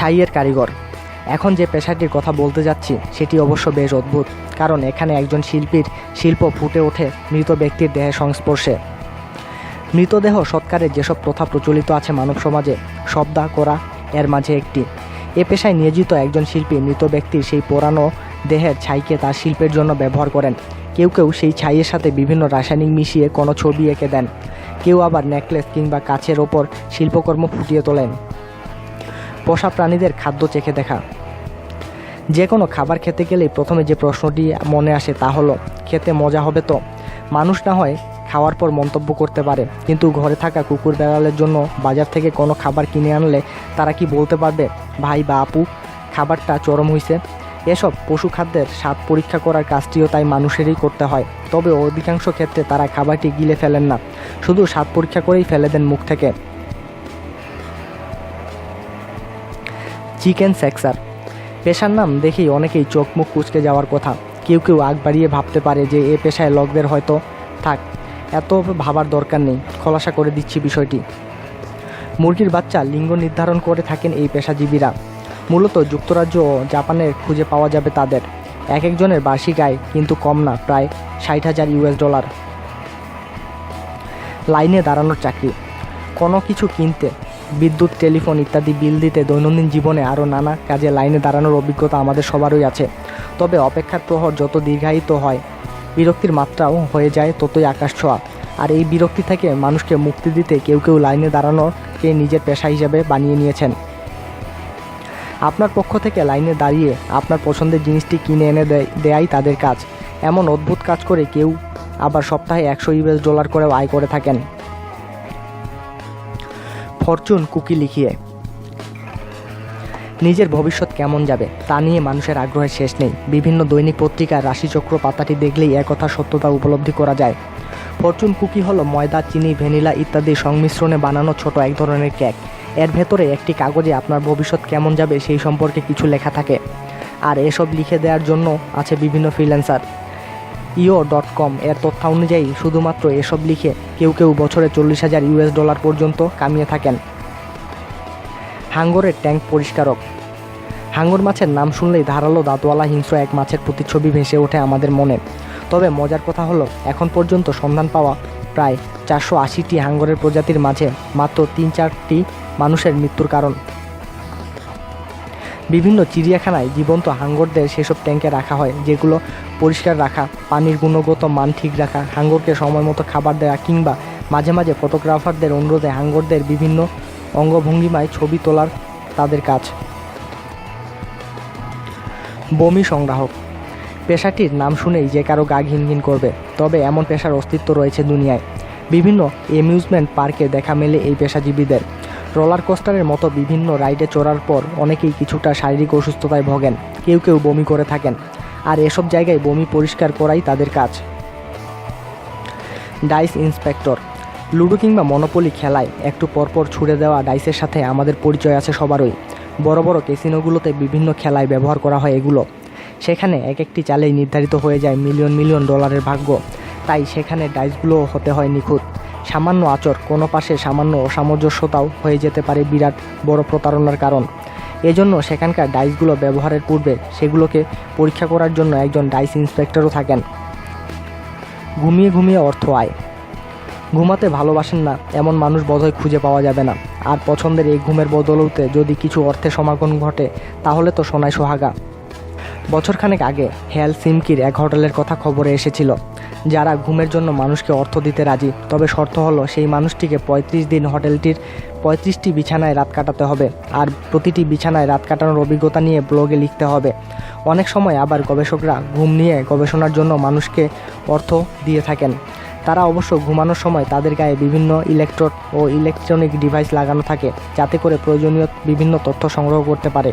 ছাইয়ের কারিগর। এখন যে পেশাটির কথা বলতে যাচ্ছি, সেটি অবশ্য বেশ অদ্ভুত, কারণ এখানে একজন শিল্পীর শিল্প ফুটে ওঠে মৃত ব্যক্তির দেহের সংস্পর্শে। মৃতদেহ সৎকারের যেসব প্রথা প্রচলিত আছে মানব সমাজে, শব্দা, করা এর মাঝে একটি। এ পেশায় নিয়োজিত একজন শিল্পী মৃত ব্যক্তির সেই পোড়ানো দেহের ছাইকে তার শিল্পের জন্য ব্যবহার করেন। কেউ কেউ সেই ছাইয়ের সাথে বিভিন্ন রাসায়নিক মিশিয়ে কোনো ছবি এঁকে দেন। কেউ আবার নেকলেস কিংবা কাছের ওপর শিল্পকর্ম ফুটিয়ে তোলেন। পোষা প্রাণীদের খাদ্য চেখে দেখা। যে কোনো খাবার খেতে গেলেই প্রথমে যে প্রশ্নটি মনে আসে তা হলো, খেতে মজা হবে তো? মানুষ না হয় খাওয়ার পর মন্তব্য করতে পারে, কিন্তু ঘরে থাকা কুকুর বেড়ালের জন্য বাজার থেকে কোনো খাবার কিনে আনলে তারা কি বলতে পারবে, ভাই বা আপু, খাবারটা চরম হইছে এসব পশু খাদ্যের স্বাদ পরীক্ষা করার কাজটিও তাই মানুষেরই করতে হয়, তবে অধিকাংশ ক্ষেত্রে তারা খাবারটি গিলে ফেলেন না, শুধু স্বাদ পরীক্ষা করেই ফেলে দেন মুখ থেকে। Chicken sexer. পেশার নাম দেখেই অনেকেই চোখ মুখ কুচকে যাওয়ার কথা। কেউ কেউ আগ বাড়িয়ে ভাবতে পারে যে এ পেশায় লোকদের হয়তো থাক। এত ভাবার দরকার নেই, খোলাসা করে দিচ্ছি বিষয়টি। মুরগির বাচ্চা লিঙ্গ নির্ধারণ করে থাকেন এই পেশাজীবীরা। মূলত যুক্তরাজ্য ও জাপানের খুঁজে পাওয়া যাবে তাদের। এক একজনের বার্ষিক আয় কিন্তু কম না, প্রায় ষাট হাজার ইউএস ডলার। লাইনে দাঁড়ানোর চাকরি। কোনো কিছু কিনতে বিদ্যুৎ, টেলিফোন ইত্যাদি বিল দিতে দৈনন্দিন জীবনে আরও নানা কাজে লাইনে দাঁড়ানোর অভিজ্ঞতা আমাদের সবারই আছে। তবে অপেক্ষার প্রহর যত দীর্ঘায়িত হয়, বিরক্তির মাত্রাও হয়ে যায় ততই আকাশ ছোঁয়া। আর এই বিরক্তি থেকে মানুষকে মুক্তি দিতে কেউ কেউ লাইনে দাঁড়ানোকে নিজের পেশা হিসেবে বানিয়ে নিয়েছেন। আপনার পক্ষ থেকে লাইনে দাঁড়িয়ে আপনার পছন্দের জিনিসটি কিনে এনে দেয়, দেয়াই তাদের কাজ। এমন অদ্ভুত কাজ করে কেউ আবার সপ্তাহে একশো ইউএস ডলার করেও আয় করে থাকেন। ফরচুন কুকি লিখিয়ে। নিজের ভবিষ্যৎ কেমন যাবে, তা নিয়ে মানুষের আগ্রহের শেষ নেই। বিভিন্ন দৈনিক পত্রিকার রাশিচক্র পাতাটি দেখলেই একথা সত্যতা উপলব্ধি করা যায়। ফরচুন কুকি হলো ময়দা, চিনি, ভ্যানিলা ইত্যাদি সংমিশ্রণে বানানো ছোট এক ধরনের কেক। এর ভেতরে একটি কাগজে আপনার ভবিষ্যৎ কেমন যাবে সেই সম্পর্কে কিছু লেখা থাকে। আর এসব লিখে দেওয়ার জন্য আছে বিভিন্ন ফ্রিল্যান্সার। ইও ডট কম এর তথ্য অনুযায়ী শুধুমাত্র এসব লিখে কেউ কেউ বছরে চল্লিশ হাজার ইউএস ডলার পর্যন্ত কামিয়ে থাকেন। হাঙ্গরের ট্যাঙ্ক পরিষ্কারক। হাঙ্গর মাছের নাম শুনলেই ধারালো দাঁতওয়ালা হিংস্র এক মাছের প্রতিচ্ছবি ভেসে ওঠে আমাদের মনে। তবে মজার কথা হলো, এখন পর্যন্ত সন্ধান পাওয়া প্রায় চারশো আশিটি হাঙ্গরের প্রজাতির মাঝে মাত্র তিন চারটি মানুষের মৃত্যুর কারণ। বিভিন্ন চিড়িয়াখানায় জীবন্ত হাঙ্গরদের সেসব ট্যাঙ্কে রাখা হয়, যেগুলো পরিষ্কার রাখা, পানির গুণগত মান ঠিক রাখা, হাঙ্গরকে সময় মতো খাবার দেওয়া কিংবা মাঝে মাঝে ফটোগ্রাফারদের অনুরোধে হাঙ্গরদের বিভিন্ন অঙ্গভঙ্গিমায় ছবি তোলার তাদের কাজ। বমি সংগ্রাহক। পেশাটির নাম শুনেই যে কারও গা ঘিনঘিন করবে, তবে এমন পেশার অস্তিত্ব রয়েছে দুনিয়ায়। বিভিন্ন অ্যামিউজমেন্ট পার্কে দেখা মেলে এই পেশাজীবীদের। রোলার কোস্টারের মতো বিভিন্ন রাইডে চড়ার পর অনেকেই কিছুটা শারীরিক অসুস্থতায় ভোগেন, কেউ কেউ বমি করে থাকেন। আর এসব জায়গায় বমি পরিষ্কার করাই তাদের কাজ। ডাইস ইন্সপেক্টর, লুডো কিংবা মনোপলি খেলায় একটু পরপর ছুড়ে দেওয়া ডাইসের সাথে আমাদের পরিচয় আছে সবারই। বড় বড় ক্যাসিনোগুলোতে বিভিন্ন খেলায় ব্যবহার করা হয় এগুলো। সেখানে এক একটি চালেই নির্ধারিত হয়ে যায় মিলিয়ন মিলিয়ন ডলারের ভাগ্য। তাই সেখানে ডাইসগুলোও হতে হয় নিখুঁত। সামান্য আচর, কোনো পাশে সামান্য অসামঞ্জস্যতাও হয়ে যেতে পারে বিরাট বড় প্রতারণার কারণ। এজন্য সেখানকার ডাইসগুলো ব্যবহারের পূর্বে সেগুলোকে পরীক্ষা করার জন্য একজন ডাইস ইন্সপেক্টরও থাকেন। ঘুমিয়ে ঘুমিয়ে অর্থ আয়। ঘুমাতে ভালোবাসেন না, এমন মানুষ বোধহয় খুঁজে পাওয়া যাবে না। আর পছন্দের এই ঘুমের বদলতে যদি কিছু অর্থের সমাগম ঘটে, তাহলে তো সোনায় সোহাগা। বছরখানেক আগে হেয়াল সিমকির এক হোটেলের কথা খবরে এসেছিল, যারা ঘুমের জন্য মানুষকে অর্থ দিতে রাজি। তবে শর্ত হলো, সেই মানুষটিকে পঁয়ত্রিশ দিন হোটেলটির পঁয়ত্রিশটি বিছানায় রাত কাটাতে হবে, আর প্রতিটি বিছানায় রাত কাটানোর অভিজ্ঞতা নিয়ে ব্লগে লিখতে হবে। অনেক সময় আবার গবেষকরা ঘুম নিয়ে গবেষণার জন্য মানুষকে অর্থ দিয়ে থাকেন। তারা অবশ্য ঘুমানোর সময় তাদের গায়ে বিভিন্ন ইলেকট্রোড ও ইলেকট্রনিক ডিভাইস লাগানো থাকে, যাতে করে প্রয়োজনীয় বিভিন্ন তথ্য সংগ্রহ করতে পারে।